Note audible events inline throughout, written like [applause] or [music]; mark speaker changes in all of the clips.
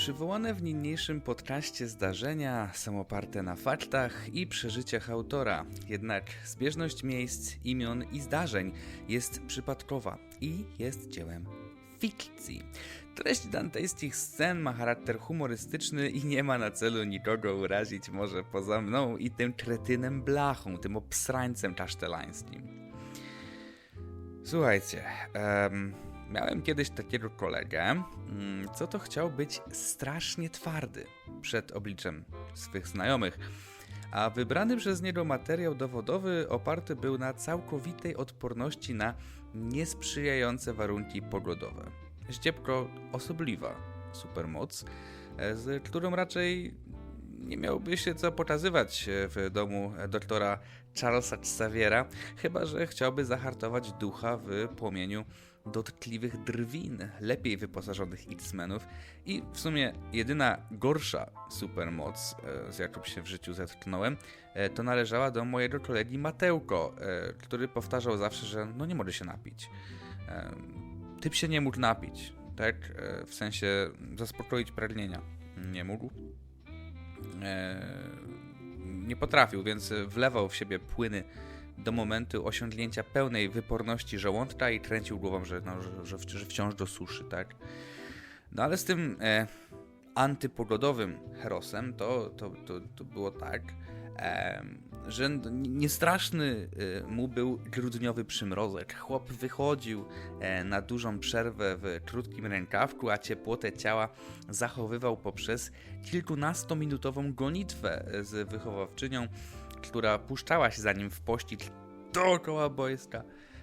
Speaker 1: Przywołane w niniejszym podcaście zdarzenia są oparte na faktach i przeżyciach autora, jednak zbieżność miejsc, imion i zdarzeń jest przypadkowa i jest dziełem fikcji. Treść dantejskich scen ma charakter humorystyczny i nie ma na celu nikogo urazić, może poza mną i tym kretynem blachą, tym obsrańcem kasztelańskim. Słuchajcie, em, miałem kiedyś takiego kolegę, mm, co to chciał być strasznie twardy przed obliczem swych znajomych, a wybrany przez niego materiał dowodowy oparty był na całkowitej odporności na niesprzyjające warunki pogodowe. Ściepko osobliwa supermoc, e, z którą raczej nie miałby się co pokazywać w domu doktora Charlesa Xaviera, chyba że chciałby zahartować ducha w płomieniu dotkliwych drwin, lepiej wyposażonych X-Menów i w sumie jedyna gorsza supermoc, e, z jaką się w życiu zetknąłem, e, to należała do mojego kolegi Matełko, e, który powtarzał zawsze, że no nie może się napić. Typ się nie mógł napić, tak? W sensie zaspokoić pragnienia. Nie mógł nie potrafił, więc wlewał w siebie płyny do momentu osiągnięcia pełnej wyporności żołądka i kręcił głową, że, no, że, że wciąż do suszy, tak? No ale z tym e, antypogodowym herosem to, to, to, to było tak, e, że niestraszny e, mu był grudniowy przymrozek. Chłop wychodził e, na dużą przerwę w krótkim rękawku, a ciepłotę ciała zachowywał poprzez kilkunastominutową gonitwę z wychowawczynią, która puszczała się za nim w pościg dookoła boiska,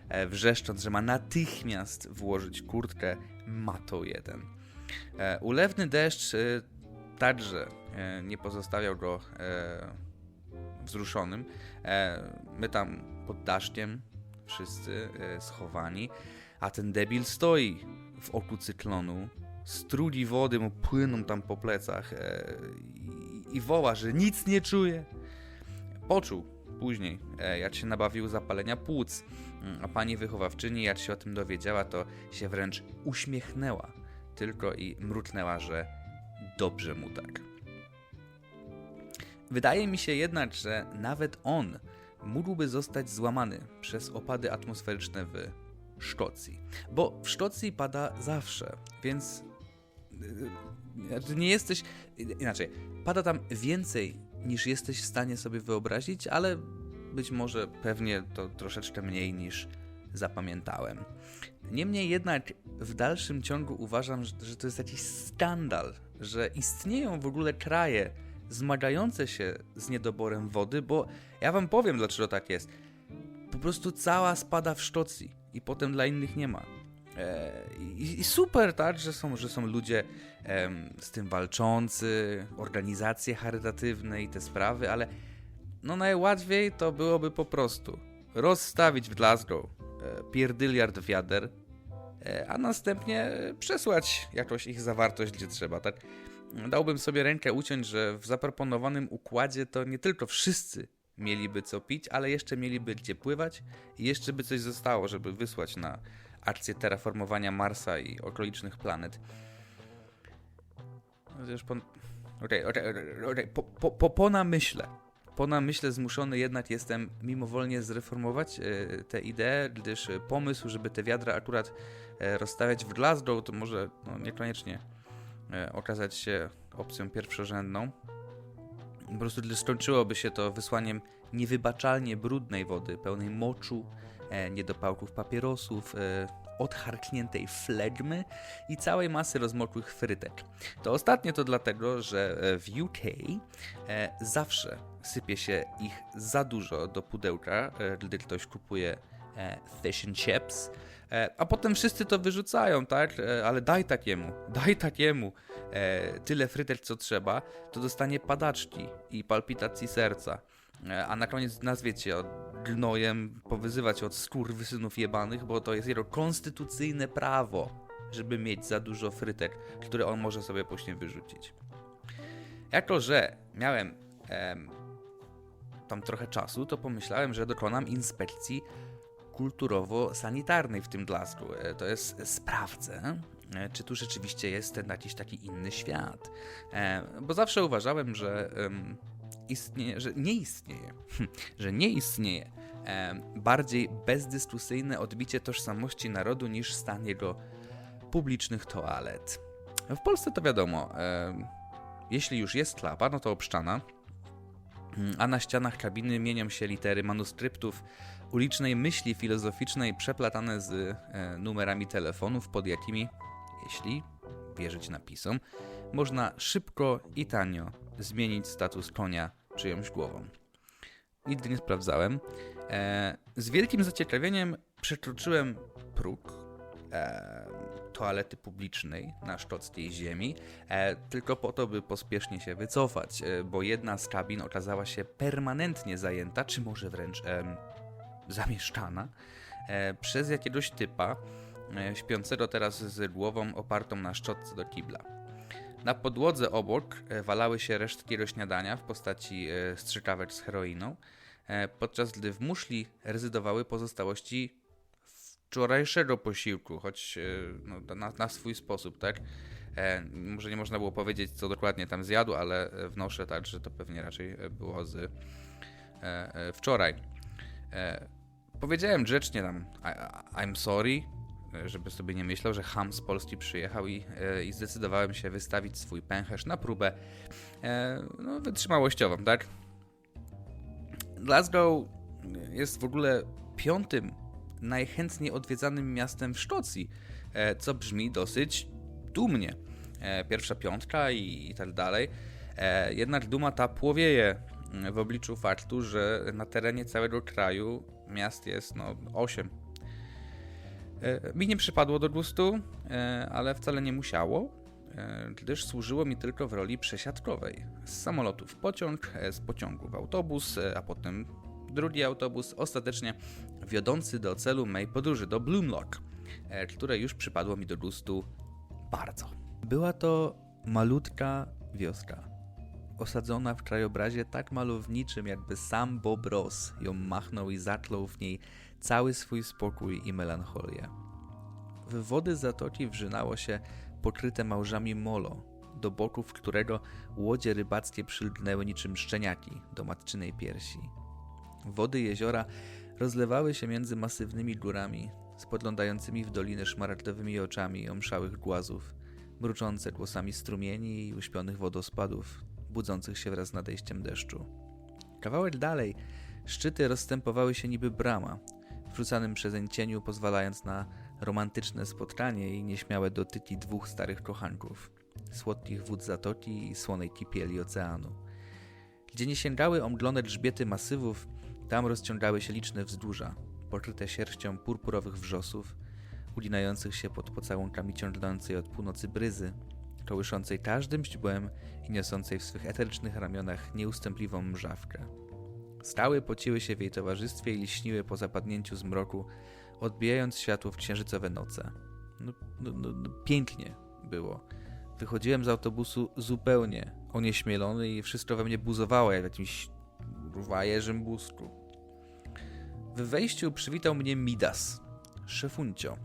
Speaker 1: e, wrzeszcząc, że ma natychmiast włożyć kurtkę Mato jeden. Ulewny deszcz także nie pozostawiał go wzruszonym. E, my tam pod daszkiem, wszyscy e, schowani, a ten debil stoi w oku cyklonu. Struli wody mu płyną tam po plecach e, i woła, że nic nie czuje. Poczuł później, jak się nabawił zapalenia płuc, mm, a pani wychowawczyni, jak się o tym dowiedziała, to się wręcz uśmiechnęła tylko i mruknęła, że dobrze mu tak. Wydaje mi się jednak, że nawet on mógłby zostać złamany przez opady atmosferyczne w Szkocji. Bo w Szkocji pada zawsze, więc y, nie jesteś. Inaczej, pada tam więcej niż jesteś w stanie sobie wyobrazić, ale być może pewnie to troszeczkę mniej niż zapamiętałem. Niemniej jednak w dalszym ciągu uważam, że to jest jakiś skandal, że istnieją w ogóle kraje, zmagające się z niedoborem wody, bo ja wam powiem, dlaczego tak jest. Po prostu cała spada w Sztocji i potem dla innych nie ma. E, I, super, tak, że są, że są ludzie z tym walczący, organizacje charytatywne i te sprawy, ale no najłatwiej to byłoby po prostu rozstawić w Glasgow e, pierdyliard wiader, e, a następnie przesłać jakąś ich zawartość gdzie trzeba, tak? dałbym sobie rękę uciąć, że w zaproponowanym układzie to nie tylko wszyscy mieliby co pić, ale jeszcze mieliby gdzie pływać i jeszcze by coś zostało, żeby wysłać na akcję terraformowania Marsa i okolicznych planet. Chociaż po... Okej, okej, okej, po, po, po, po namyśle. Po namyśle zmuszony jednak jestem mimowolnie zreformować e, tę ideę, gdyż pomysł, żeby te wiadra akurat e, rozstawiać w Glasgow, to może no, niekoniecznie E, okazać się opcją pierwszorzędną. Po prostu skończyłoby się to wysłaniem niewybaczalnie brudnej wody, pełnej moczu, e, niedopałków papierosów, e, odcharkniętej flegmy i całej masy rozmokłych frytek. To ostatnie to dlatego, że w UK zawsze sypie się ich za dużo do pudełka, gdy ktoś kupuje fish and chips, E, a potem wszyscy to wyrzucają, tak? E, ale daj takiemu, daj takiemu e, tyle frytek, co trzeba, to dostanie padaczki i palpitacji serca. A na koniec nazwiecie gnojem, powyzywać od skurwysynów jebanych, bo to jest jego konstytucyjne prawo, żeby mieć za dużo frytek, które on może sobie później wyrzucić. Jako, że miałem em, tam trochę czasu, to pomyślałem, że dokonam inspekcji kulturowo-sanitarnej w tym Glasgow. E, to jest sprawdzę, e, czy tu rzeczywiście jest ten jakiś taki inny świat. E, bo zawsze uważałem, że istnieje, że nie istnieje, że nie istnieje bardziej bezdyskusyjne odbicie tożsamości narodu niż stan jego publicznych toalet. W Polsce to wiadomo, jeśli już jest klapa, no to obszczana, a na ścianach kabiny mienią się litery manuskryptów ulicznej myśli filozoficznej przeplatane z e, numerami telefonów, pod jakimi, jeśli wierzyć napisom, można szybko i tanio zmienić status konia czyjąś głową. Nigdy nie sprawdzałem. E, z wielkim zaciekawieniem przekroczyłem próg e, toalety publicznej na sztockiej ziemi, e, tylko po to, by pospiesznie się wycofać, e, bo jedna z kabin okazała się permanentnie zajęta, czy może wręcz zamieszczana, e, przez jakiegoś typa e, śpiącego teraz z głową opartą na szczotce do kibla. Na podłodze obok e, walały się resztki jego śniadania w postaci e, strzykawek z heroiną, e, podczas gdy w muszli rezydowały pozostałości wczorajszego posiłku, choć no, na, na swój sposób, tak? Może nie można było powiedzieć, co dokładnie tam zjadł, ale wnoszę tak, że to pewnie raczej było z wczoraj. Powiedziałem grzecznie tam I'm sorry, żeby sobie nie myślał, że ham z Polski przyjechał i, e, i zdecydowałem się wystawić swój pęcherz na próbę e, no, wytrzymałościową, tak? Glasgow jest w ogóle piątym najchętniej odwiedzanym miastem w Szkocji, e, co brzmi dosyć dumnie. E, Pierwsza piątka i, i tak dalej. E, Jednak duma ta płowieje w obliczu faktu, że na terenie całego kraju miast jest no 8. E, Mi nie przypadło do gustu, e, ale wcale nie musiało, e, gdyż służyło mi tylko w roli przesiadkowej. Z samolotu w pociąg, z pociągu w autobus, a potem drugi autobus, ostatecznie wiodący do celu mej podróży, do Bloomlock, które już przypadło mi do gustu bardzo. Była to malutka wioska, osadzona w krajobrazie tak malowniczym, jakby sam Bob Ross ją machnął i zaklął w niej cały swój spokój i melancholię. W wody zatoki wrzynało się pokryte małżami molo, do boków którego łodzie rybackie przylgnęły niczym szczeniaki do matczynej piersi. Wody jeziora rozlewały się między masywnymi górami, spoglądającymi w dolinę szmaragdowymi oczami omszałych głazów, mruczące głosami strumieni i uśpionych wodospadów, budzących się wraz z nadejściem deszczu. Kawałek dalej szczyty rozstępowały się niby brama, rzucanym przezeń cieniu pozwalając na romantyczne spotkanie i nieśmiałe dotyki dwóch starych kochanków, słodkich wód zatoki i słonej kipieli oceanu. Gdzie nie sięgały omdlone grzbiety masywów, tam rozciągały się liczne wzgórza, pokryte sierścią purpurowych wrzosów, uginających się pod pocałunkami ciągnącej od północy bryzy, kołyszącej każdym źdźbłem i niosącej w swych eterycznych ramionach nieustępliwą mrzawkę. Stały pociły się w jej towarzystwie i liśniły po zapadnięciu zmroku, odbijając światło w księżycowe noce. No, no, no, no pięknie było. Wychodziłem z autobusu zupełnie onieśmielony i wszystko we mnie buzowało jak w jakimś kurwa jeżym buzku. W wejściu przywitał mnie Midas, szefuncio,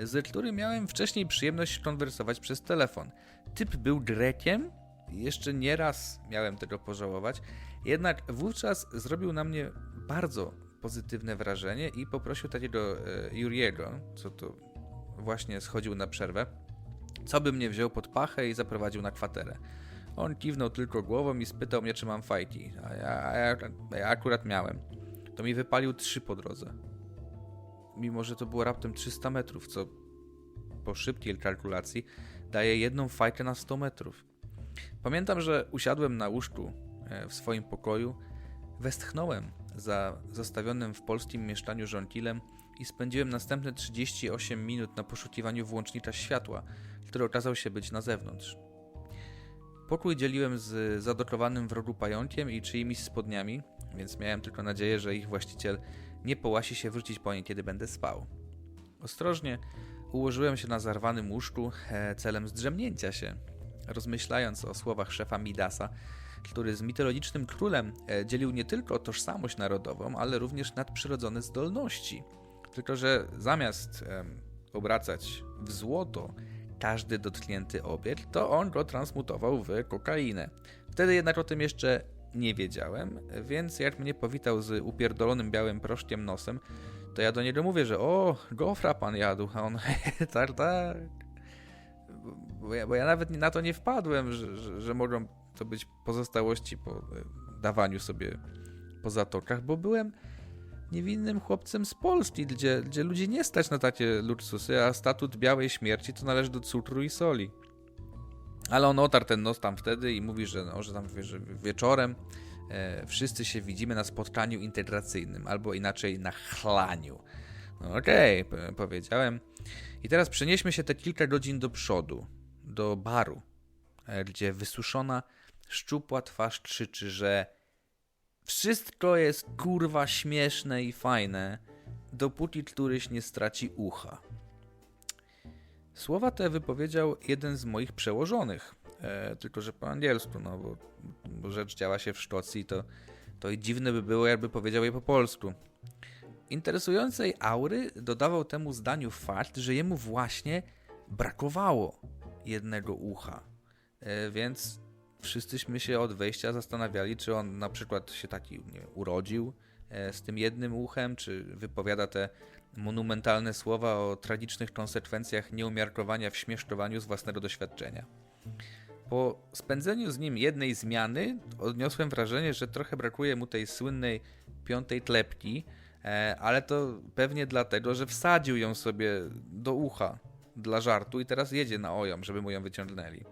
Speaker 1: z którym miałem wcześniej przyjemność konwersować przez telefon. Typ był Grekiem, jeszcze nieraz miałem tego pożałować, jednak wówczas zrobił na mnie bardzo pozytywne wrażenie i poprosił takiego e, Juriego, co to właśnie schodził na przerwę, co by mnie wziął pod pachę i zaprowadził na kwaterę. On kiwnął tylko głową i spytał mnie, czy mam fajki, a ja, a ja, a ja akurat miałem. To mi wypalił trzy po drodze. Mimo, że to było raptem 300 metrów, co po szybkiej kalkulacji daje jedną fajkę na 100 metrów. Pamiętam, że usiadłem na łóżku w swoim pokoju, westchnąłem za zostawionym w polskim mieszkaniu żonkilem i spędziłem następne 38 minut na poszukiwaniu włącznika światła, który okazał się być na zewnątrz. Pokój dzieliłem z zadokowanym w rogu pająkiem i czyimiś spodniami, więc miałem tylko nadzieję, że ich właściciel nie połasi się wrócić po nie, kiedy będę spał. Ostrożnie ułożyłem się na zarwanym łóżku e, celem zdrzemnięcia się, rozmyślając o słowach szefa Midasa, który z mitologicznym królem e, dzielił nie tylko tożsamość narodową, ale również nadprzyrodzone zdolności. Tylko, że zamiast obracać w złoto każdy dotknięty obiekt, to on go transmutował w kokainę. Wtedy jednak o tym jeszcze nie wiedziałem, więc jak mnie powitał z upierdolonym białym proszkiem nosem, to ja do niego mówię, że o, gofra pan jadł, a on [laughs] tak, tak. Bo ja, bo ja nawet na to nie wpadłem, że, że, że mogą to być pozostałości po e, dawaniu sobie po zatokach, bo byłem niewinnym chłopcem z Polski, gdzie, gdzie ludzi nie stać na takie luksusy, a statut białej śmierci to należy do cukru i soli. Ale on otarł ten nos tam wtedy i mówi, że, no, że tam że wieczorem e, wszyscy się widzimy na spotkaniu integracyjnym, albo inaczej na chlaniu. No, Okej, okay, powiedziałem. I teraz przenieśmy się te kilka godzin do przodu, do baru, e, gdzie wysuszona, szczupła twarz krzyczy, że wszystko jest kurwa śmieszne i fajne, dopóki któryś nie straci ucha. Słowa te wypowiedział jeden z moich przełożonych, e, tylko że po angielsku, no bo, bo rzecz działa się w Szkocji, to, to i dziwne by było, jakby powiedział je po polsku. Interesującej aury dodawał temu zdaniu fakt, że jemu właśnie brakowało jednego ucha. E, więc wszyscyśmy się od wejścia zastanawiali, czy on na przykład się taki nie, urodził e, z tym jednym uchem, czy wypowiada te monumentalne słowa o tragicznych konsekwencjach nieumiarkowania w śmieszkowaniu z własnego doświadczenia. Po spędzeniu z nim jednej zmiany odniosłem wrażenie, że trochę brakuje mu tej słynnej piątej tlepki, e, ale to pewnie dlatego, że wsadził ją sobie do ucha dla żartu i teraz jedzie na ojom, żeby mu ją wyciągnęli.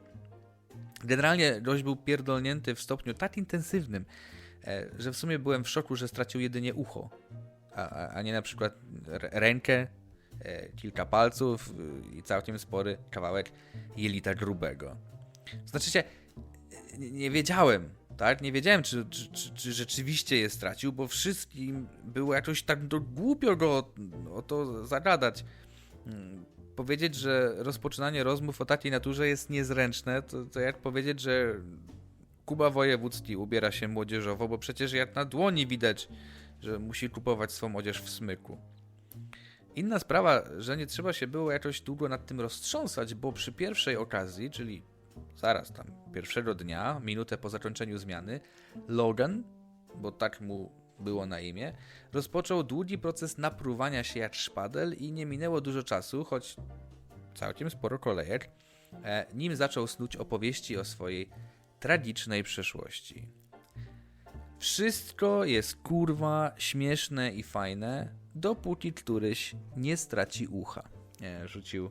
Speaker 1: Generalnie gość był pierdolnięty w stopniu tak intensywnym, e, że w sumie byłem w szoku, że stracił jedynie ucho, a, a nie na przykład rękę, e, kilka palców y, i całkiem spory kawałek jelita grubego. Znaczy się, nie wiedziałem, tak? Nie wiedziałem, czy, czy, czy, czy, rzeczywiście je stracił, bo wszystkim było jakoś tak do głupio go o, o to zagadać. Powiedzieć, że rozpoczynanie rozmów o takiej naturze jest niezręczne, to, to jak powiedzieć, że Kuba Wojewódzki ubiera się młodzieżowo, bo przecież jak na dłoni widać, że musi kupować swą odzież w smyku. Inna sprawa, że nie trzeba się było jakoś długo nad tym roztrząsać, bo przy pierwszej okazji, czyli zaraz tam pierwszego dnia, minutę po zakończeniu zmiany, Logan, bo tak mu było na imię, rozpoczął długi proces napruwania się jak szpadel i nie minęło dużo czasu, choć całkiem sporo kolejek, e, nim zaczął snuć opowieści o swojej tragicznej przeszłości. Wszystko jest kurwa śmieszne i fajne, dopóki któryś nie straci ucha. Nie, rzucił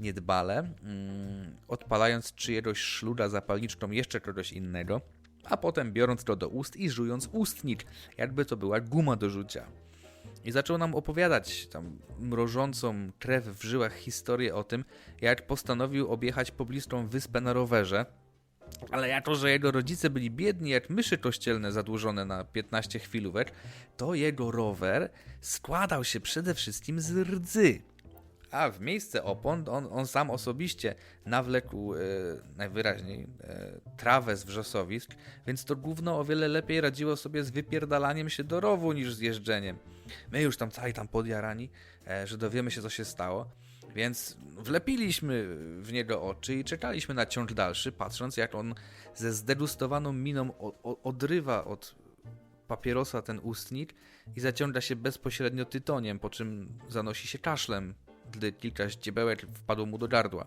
Speaker 1: niedbale, mm, odpalając czyjegoś szluga zapalniczką jeszcze kogoś innego a potem biorąc to do ust i żując ustnik, jakby to była guma do rzucia. I zaczął nam opowiadać tam mrożącą krew w żyłach historię o tym, jak postanowił objechać pobliską wyspę na rowerze, ale jako, że jego rodzice byli biedni jak myszy kościelne zadłużone na 15 chwilówek, to jego rower składał się przede wszystkim z rdzy a w miejsce opon on, on sam osobiście nawlekł e, najwyraźniej e, trawę z wrzosowisk, więc to gówno o wiele lepiej radziło sobie z wypierdalaniem się do rowu niż z jeżdżeniem. My już tam cali tam podjarani, e, że dowiemy się co się stało, więc wlepiliśmy w niego oczy i czekaliśmy na ciąg dalszy, patrząc jak on ze zdegustowaną miną o, o, odrywa od papierosa ten ustnik i zaciąga się bezpośrednio tytoniem, po czym zanosi się kaszlem gdy kilka ździebełek wpadło mu do gardła.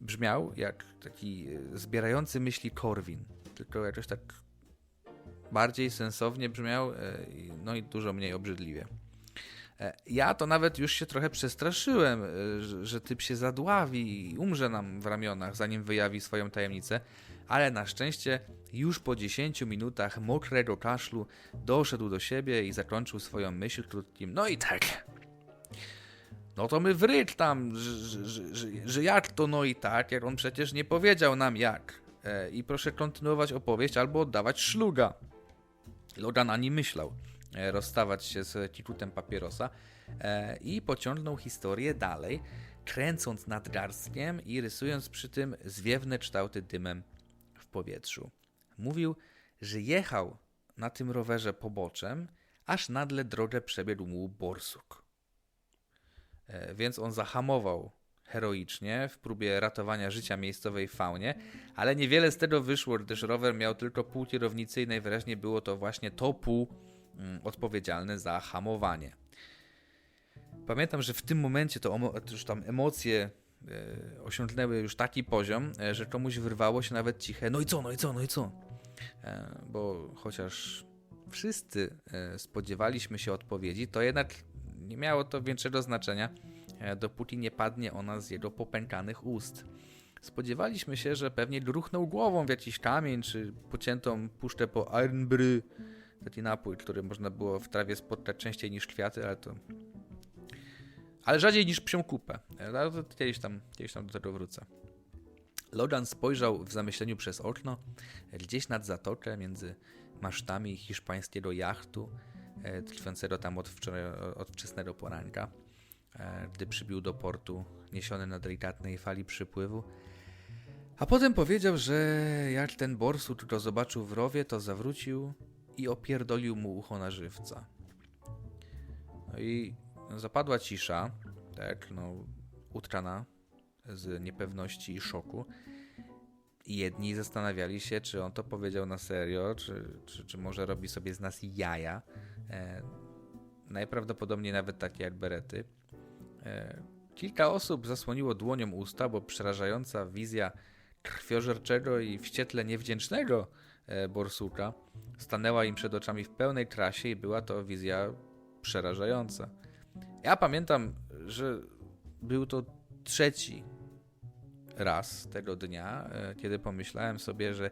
Speaker 1: Brzmiał jak taki e, zbierający myśli Korwin, tylko jakoś tak bardziej sensownie brzmiał, e, no i dużo mniej obrzydliwie. E, ja to nawet już się trochę przestraszyłem, że typ się zadławi i umrze nam w ramionach, zanim wyjawi swoją tajemnicę, ale na szczęście już po 10 minutach mokrego kaszlu doszedł do siebie i zakończył swoją myśl krótkim. No i tak, no to my wryć tam, że, że, że, że, jak to no i tak, jak on przecież nie powiedział nam jak. E, I proszę kontynuować opowieść albo oddawać szluga. Logan ani myślał e, rozstawać się z kikutem papierosa e, i pociągnął historię dalej, kręcąc nadgarstkiem i rysując przy tym zwiewne kształty dymem w powietrzu. Mówił, że jechał na tym rowerze poboczem, aż nagle drogę przebiegł mu borsuk. E, więc on zahamował heroicznie w próbie ratowania życia miejscowej faunie, ale niewiele z tego wyszło, gdyż rower miał tylko pół kierownicy i najwyraźniej było to właśnie to pół mm, odpowiedzialne za hamowanie. Pamiętam, że w tym momencie to już tam emocje e, osiągnęły już taki poziom, e, że komuś wyrwało się nawet ciche no i co, no i co, no i co? Bo chociaż wszyscy spodziewaliśmy się odpowiedzi, to jednak nie miało to większego znaczenia, e, dopóki nie padnie ona z jego popękanych ust. Spodziewaliśmy się, że pewnie gruchnął głową w jakiś kamień, czy pociętą puszczę po Ironbry, taki napój, który można było w trawie spotkać częściej niż kwiaty, ale to... Ale rzadziej niż psią kupę. E, to kiedyś tam, kiedyś tam do tego wrócę. Logan spojrzał w zamyśleniu przez okno, gdzieś nad zatokę między masztami hiszpańskiego jachtu, e, tkwiącego tam od, wczoraj, od wczesnego poranka, e, gdy przybił do portu, niesiony na delikatnej fali przypływu. A potem powiedział, że jak ten borsut go zobaczył w rowie, to zawrócił i opierdolił mu ucho na żywca. No i zapadła cisza, tak, no, utkana z niepewności i szoku. I jedni zastanawiali się, czy on to powiedział na serio, czy, czy, czy może robi sobie z nas jaja. E, najprawdopodobniej nawet takie jak berety. E, kilka osób zasłoniło dłonią usta, bo przerażająca wizja krwiożerczego i wścietle niewdzięcznego e, borsuka stanęła im przed oczami w pełnej trasie i była to wizja przerażająca. Ja pamiętam, że był to trzeci raz tego dnia, kiedy pomyślałem sobie, że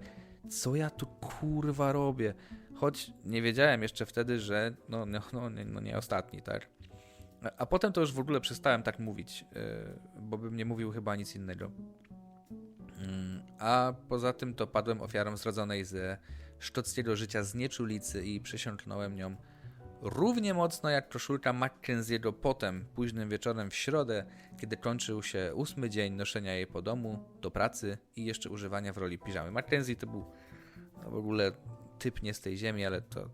Speaker 1: co ja tu kurwa robię? Choć nie wiedziałem jeszcze wtedy, że no, no, no, nie- no nie ostatni, tak? A potem to już w ogóle przestałem tak mówić, e, bo bym nie mówił chyba nic innego. Mm, A poza tym to padłem ofiarą zrodzonej ze sztockiego życia znieczulicy i przysiągnąłem nią równie mocno jak koszulka Mackenzie'ego potem, późnym wieczorem w środę, kiedy kończył się ósmy dzień noszenia jej po domu, do pracy i jeszcze używania w roli piżamy. Mackenzie to był w ogóle typ nie z tej ziemi, ale to,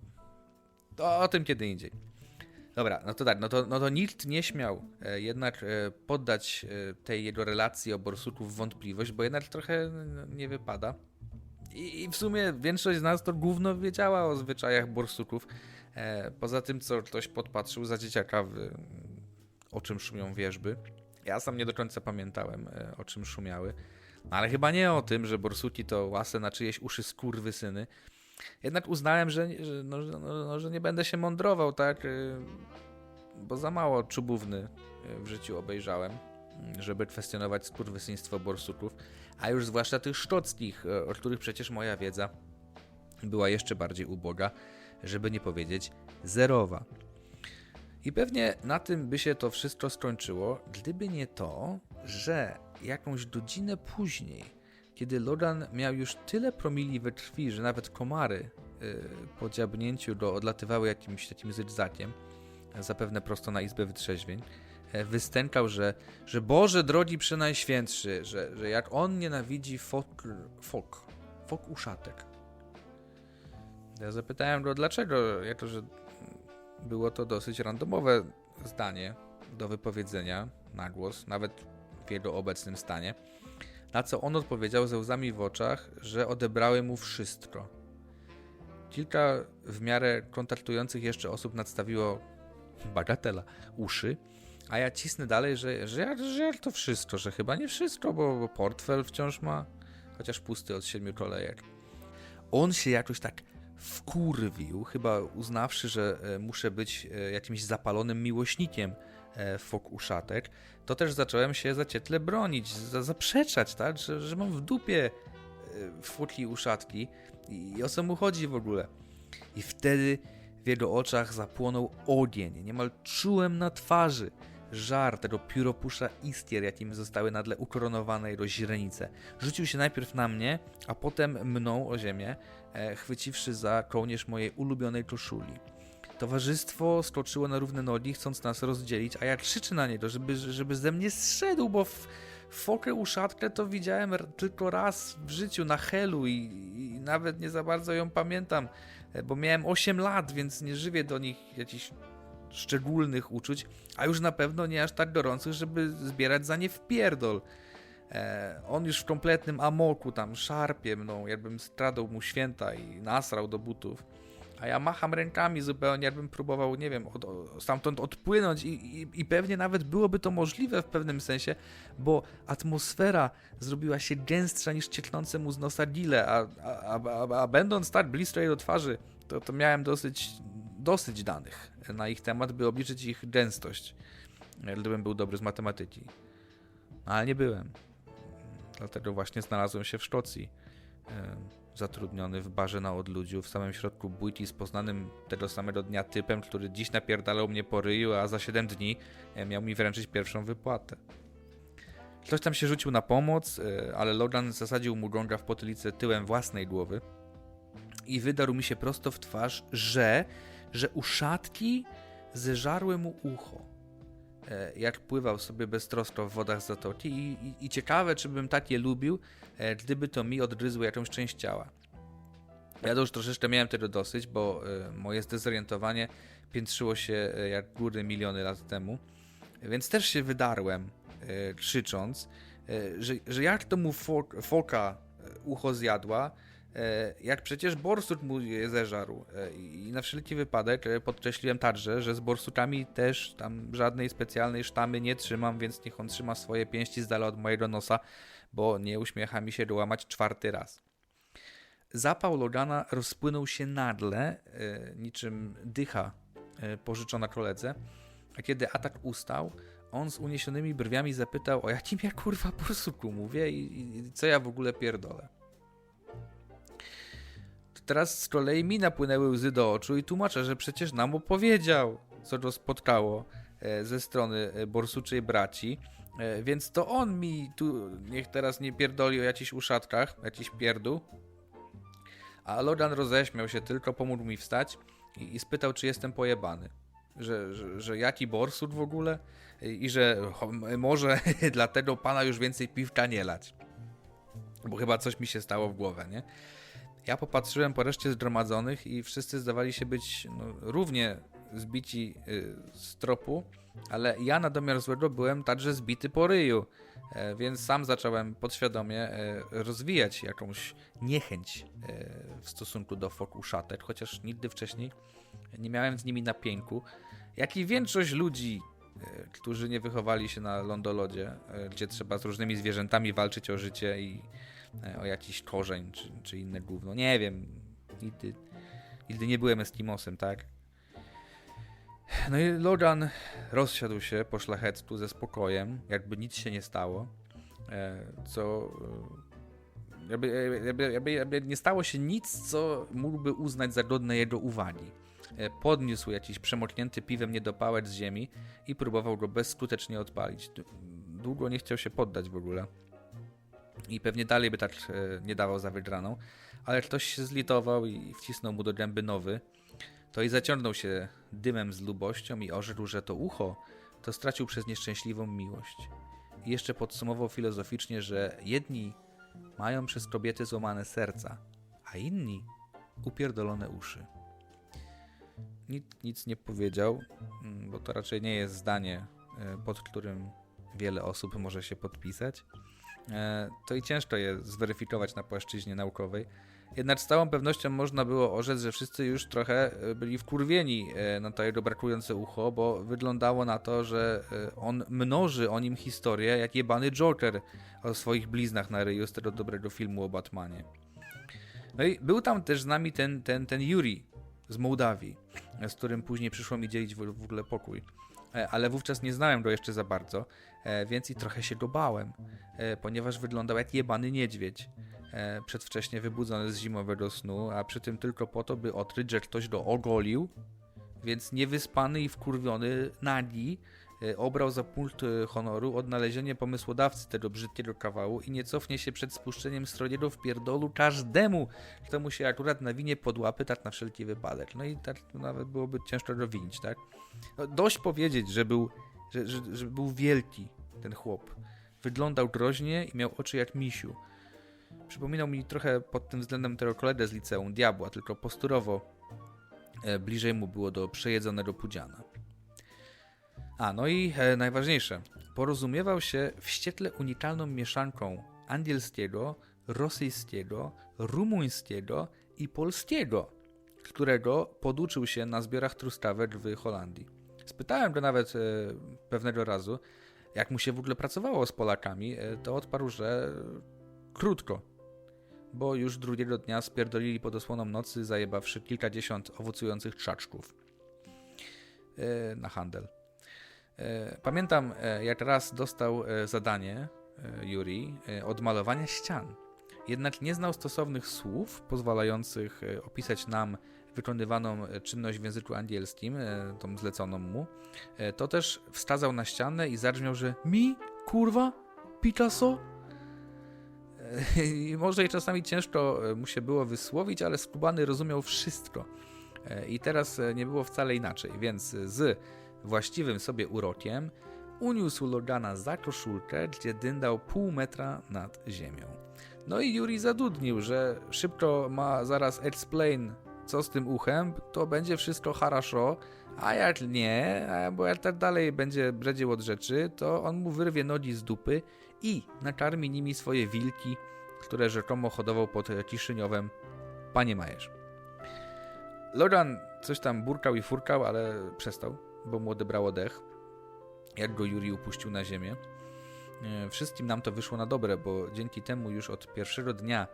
Speaker 1: to o tym kiedy indziej. Dobra, no to tak, no to, no to nikt nie śmiał e, jednak e, poddać e, tej jego relacji o Borsuku w wątpliwość, bo jednak trochę nie wypada. I, I w sumie większość z nas to gówno wiedziała o zwyczajach Borsuków. E, poza tym, co ktoś podpatrzył za dzieciaka, w, o czym szumią wierzby. Ja sam nie do końca pamiętałem, e, o czym szumiały. No, ale chyba nie o tym, że Borsuki to łasę na czyjeś uszy skurwysyny. Jednak uznałem, że, no, że- no, no, że nie będę się mądrował, tak? y, Bo za mało czubówny y, w życiu obejrzałem, y, żeby kwestionować skurwysyństwo borsuków, a już zwłaszcza tych sztockich, y, o których przecież moja wiedza była jeszcze bardziej uboga, żeby nie powiedzieć zerowa. I pewnie na tym by się to wszystko skończyło, gdyby nie to, że jakąś godzinę później, kiedy Logan miał już tyle promili we krwi, że nawet komary yy, po dziabnięciu go odlatywały jakimś takim zygzakiem, zapewne prosto na izbę wytrzeźwień, e, wystękał, że, że Boże drogi przenajświętszy, że, że jak on nienawidzi fok, fok, fok uszatek. Ja zapytałem go dlaczego, jako że było to dosyć randomowe zdanie do wypowiedzenia na głos, nawet w jego obecnym stanie. Na co on odpowiedział ze łzami w oczach, że odebrały mu wszystko. Kilka w miarę kontaktujących jeszcze osób nadstawiło bagatela uszy, a ja cisnę dalej, że, że, że to wszystko, że chyba nie wszystko, bo, bo portfel wciąż ma, chociaż pusty od siedmiu kolejek. On się jakoś tak wkurwił, chyba uznawszy, że e, muszę być e, jakimś zapalonym miłośnikiem fok uszatek, to też zacząłem się zaciekle bronić, za, zaprzeczać, tak, że, że mam w dupie e, foki uszatki i, o co mu chodzi w ogóle. I wtedy w jego oczach zapłonął ogień, niemal czułem na twarzy żar tego pióropusza istier, jakim zostały nadle ukoronowane jego źrenice. Rzucił się najpierw na mnie, a potem mną o ziemię, e, chwyciwszy za kołnierz mojej ulubionej koszuli. Towarzystwo skoczyło na równe nogi, chcąc nas rozdzielić, a ja krzyczę na niego, żeby, żeby ze mnie zszedł, bo w fokę uszatkę to widziałem tylko raz w życiu na Helu i, i nawet nie za bardzo ją pamiętam, e, bo miałem 8 lat, więc nie żywię do nich jakichś szczególnych uczuć, a już na pewno nie aż tak gorących, żeby zbierać za nie w pierdol. E, on już w kompletnym amoku tam szarpie mną, jakbym stradał mu święta i nasrał do butów. A ja macham rękami zupełnie, jakbym próbował, nie wiem, od, stamtąd odpłynąć i, i, i, pewnie nawet byłoby to możliwe w pewnym sensie, bo atmosfera zrobiła się gęstsza niż cieknące mu z nosa gile, a, a, a, a będąc tak blisko jej do twarzy, to, to miałem dosyć, dosyć danych na ich temat, by obliczyć ich gęstość, gdybym był dobry z matematyki. Ale nie byłem. Dlatego właśnie znalazłem się w Szkocji zatrudniony w barze na odludziu w samym środku bójki z poznanym tego samego dnia typem, który dziś napierdalał mnie po ryju, a za 7 dni e, miał mi wręczyć pierwszą wypłatę. Ktoś tam się rzucił na pomoc, e, ale Logan zasadził mu gonga w potylicę tyłem własnej głowy i wydarł mi się prosto w twarz, że, że uszatki zeżarły mu ucho. E, jak pływał sobie beztrosko w wodach zatoki i, i, i ciekawe, czy bym tak je lubił, e, gdyby to mi odgryzło jakąś część ciała. Ja to już troszeczkę miałem tego dosyć, bo e, moje zdezorientowanie piętrzyło się jak góry miliony lat temu, więc też się wydarłem, krzycząc, że, że jak to mu foka ucho zjadła, jak przecież borsuk mu je zeżarł. E, I na wszelki wypadek e, podkreśliłem także, że z borsukami też tam żadnej specjalnej sztamy nie trzymam, więc niech on trzyma swoje pięści z dala od mojego nosa, bo nie uśmiecha mi się dołamać czwarty raz. Zapał Logana rozpłynął się nagle, niczym dycha pożyczona koledze, a kiedy atak ustał, on z uniesionymi brwiami zapytał, o jakim ja kurwa [laughs] borsuku mówię i, i co ja w ogóle pierdolę. Teraz z kolei mi napłynęły łzy do oczu i tłumaczę, że przecież nam opowiedział, co go spotkało e, ze strony e, borsuczej braci. E, więc to on mi tu, niech teraz nie pierdoli o jakichś uszatkach, jakiś pierdu. A Logan roześmiał się tylko, pomógł mi wstać i, i spytał, czy jestem pojebany. Że, że, że jaki borsut w ogóle? I że może [laughs] dlatego pana już więcej piwka nie lać. Bo chyba coś mi się stało w głowę, nie? Ja popatrzyłem po reszcie zgromadzonych i wszyscy zdawali się być no, równie zbici y, z tropu, ale ja na domiar złego byłem także zbity po ryju, e, więc sam zacząłem podświadomie e, rozwijać jakąś niechęć e, w stosunku do foku szatek, chociaż nigdy wcześniej nie miałem z nimi napięku. Jak i większość ludzi, którzy nie wychowali się na lądolodzie, gdzie trzeba z różnymi zwierzętami walczyć o życie i o jakiś korzeń, czy, czy inne gówno. Nie wiem. Nigdy, nigdy nie byłem Eskimosem, tak? No i Logan rozsiadł się po szlachectwu ze spokojem, jakby nic się nie stało, e, co... E, jakby, jakby, jakby, jakby nie stało się nic, co mógłby uznać za godne jego uwagi. Podniósł jakiś przemoknięty piwem niedopałek z ziemi i próbował go bezskutecznie odpalić. Długo nie chciał się poddać w ogóle i pewnie dalej by tak e, nie dawał za wygraną, ale ktoś się zlitował i wcisnął mu do gęby nowy. To i zaciągnął się dymem z lubością i orzekł, że to ucho to stracił przez nieszczęśliwą miłość. I jeszcze podsumował filozoficznie, że jedni mają przez kobiety złamane serca, a inni upierdolone uszy. Nic, nic nie powiedział, mm, bo to raczej nie jest zdanie, e, pod którym wiele osób może się podpisać. E, to i ciężko je zweryfikować na płaszczyźnie naukowej. Jednak z całą pewnością można było orzec, że wszyscy już trochę e, byli wkurwieni e, na to jego brakujące ucho, bo wyglądało na to, że on mnoży o nim historię jak jebany Joker o swoich bliznach na ryju z tego dobrego filmu o Batmanie. No i był tam też z nami ten, ten, ten Yuri z Mołdawii, z którym później przyszło mi dzielić w, w ogóle pokój. Ale wówczas nie znałem go jeszcze za bardzo. E, więc i trochę się go bałem, e, ponieważ wyglądał jak jebany niedźwiedź, e, przedwcześnie wybudzony z zimowego snu, a przy tym tylko po to, by odkryć, że ktoś go ogolił, więc niewyspany i wkurwiony nagi obrał za punkt honoru odnalezienie pomysłodawcy tego brzydkiego kawału i nie cofnie się przed spuszczeniem stroniego w pierdolu każdemu, kto mu się akurat nawinie pod łapy, tak na wszelki wypadek. No i tak nawet byłoby ciężko go winić, tak? No, dość powiedzieć, że był że, że, że był wielki ten chłop. Wyglądał groźnie i miał oczy jak misiu. Przypominał mi trochę pod tym względem tego kolegę z liceum, diabła, tylko posturowo e, bliżej mu było do przejedzonego pudziana. A, no i e, najważniejsze. Porozumiewał się wściekle unikalną mieszanką angielskiego, rosyjskiego, rumuńskiego i polskiego, którego poduczył się na zbiorach truskawek w Holandii. Spytałem go nawet e, pewnego razu, jak mu się w ogóle pracowało z Polakami, e, to odparł, że krótko, bo już drugiego dnia spierdolili pod osłoną nocy, zajebawszy kilkadziesiąt owocujących trzaczków e, na handel. Pamiętam, jak raz dostał zadanie Yuri e, od malowania ścian. Jednak nie znał stosownych słów pozwalających opisać nam wykonywaną e, czynność w języku angielskim, e, tą zleconą mu. E, To też wskazał na ścianę i zabrzmiał, że mi, kurwa, Picasso? [laughs] I może i czasami ciężko mu się było wysłowić, ale skubany rozumiał wszystko. I teraz nie było wcale inaczej, więc z właściwym sobie urokiem uniósł Logana za koszulkę, gdzie dyndał pół metra nad ziemią. No i Yuri zadudnił, że szybko ma zaraz explain, co z tym uchem, to będzie wszystko haraszo, a jak nie, bo jak tak dalej będzie bredził od rzeczy, to on mu wyrwie nogi z dupy i nakarmi nimi swoje wilki, które rzekomo hodował pod Kiszyniowem. Panie Majerz. Logan coś tam burkał i furkał, ale przestał, bo mu odebrało dech, jak go Yuri upuścił na ziemię. E, Wszystkim nam to wyszło na dobre, bo dzięki temu już od pierwszego dnia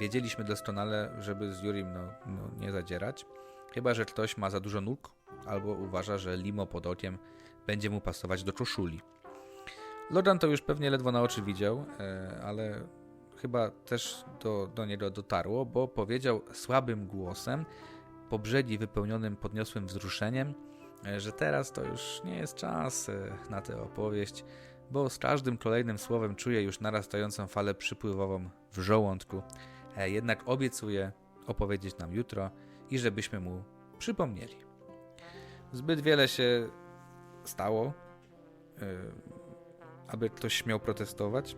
Speaker 1: wiedzieliśmy doskonale, żeby z Jurim no, no, nie zadzierać. Chyba, że ktoś ma za dużo nóg, albo uważa, że limo pod okiem będzie mu pasować do koszuli. Logan to już pewnie ledwo na oczy widział, e, ale chyba też do, do niego dotarło, bo powiedział słabym głosem, po brzegi wypełnionym podniosłym wzruszeniem, e, że teraz to już nie jest czas e, na tę opowieść, bo z każdym kolejnym słowem czuję już narastającą falę przypływową w żołądku. E, Jednak obiecuję opowiedzieć nam jutro i żebyśmy mu przypomnieli. Zbyt wiele się stało, e, aby ktoś śmiał protestować,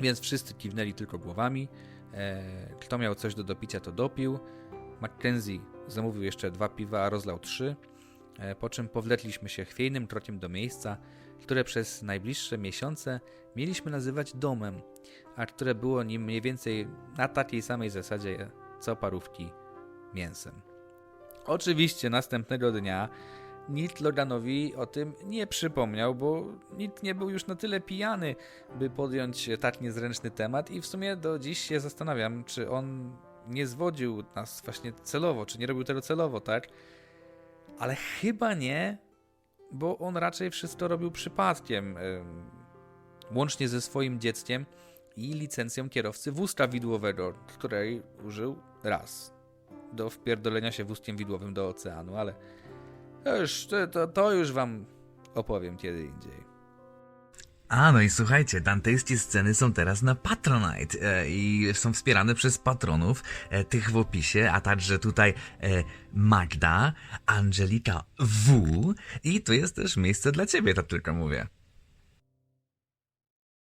Speaker 1: więc wszyscy kiwnęli tylko głowami. E, Kto miał coś do dopicia, to dopił. Mackenzie zamówił jeszcze dwa piwa, a rozlał trzy, po czym powlekliśmy się chwiejnym krokiem do miejsca, które przez najbliższe miesiące mieliśmy nazywać domem, a które było nim mniej więcej na takiej samej zasadzie co parówki mięsem. Oczywiście następnego dnia nikt Loganowi o tym nie przypomniał, bo nikt nie był już na tyle pijany, by podjąć tak niezręczny temat i w sumie do dziś się zastanawiam, czy on nie zwodził nas właśnie celowo, czy nie robił tego celowo, tak? Ale chyba nie, bo on raczej wszystko robił przypadkiem, em, łącznie ze swoim dzieckiem i licencją kierowcy wózka widłowego, której użył raz do wpierdolenia się wózkiem widłowym do oceanu, ale to już, to, to już wam opowiem kiedy indziej.
Speaker 2: A, no i słuchajcie, dantejskie sceny są teraz na Patronite e, i są wspierane przez patronów, e, tych w opisie, a także tutaj e, Magda, Angelika W i tu jest też miejsce dla ciebie, to tylko mówię.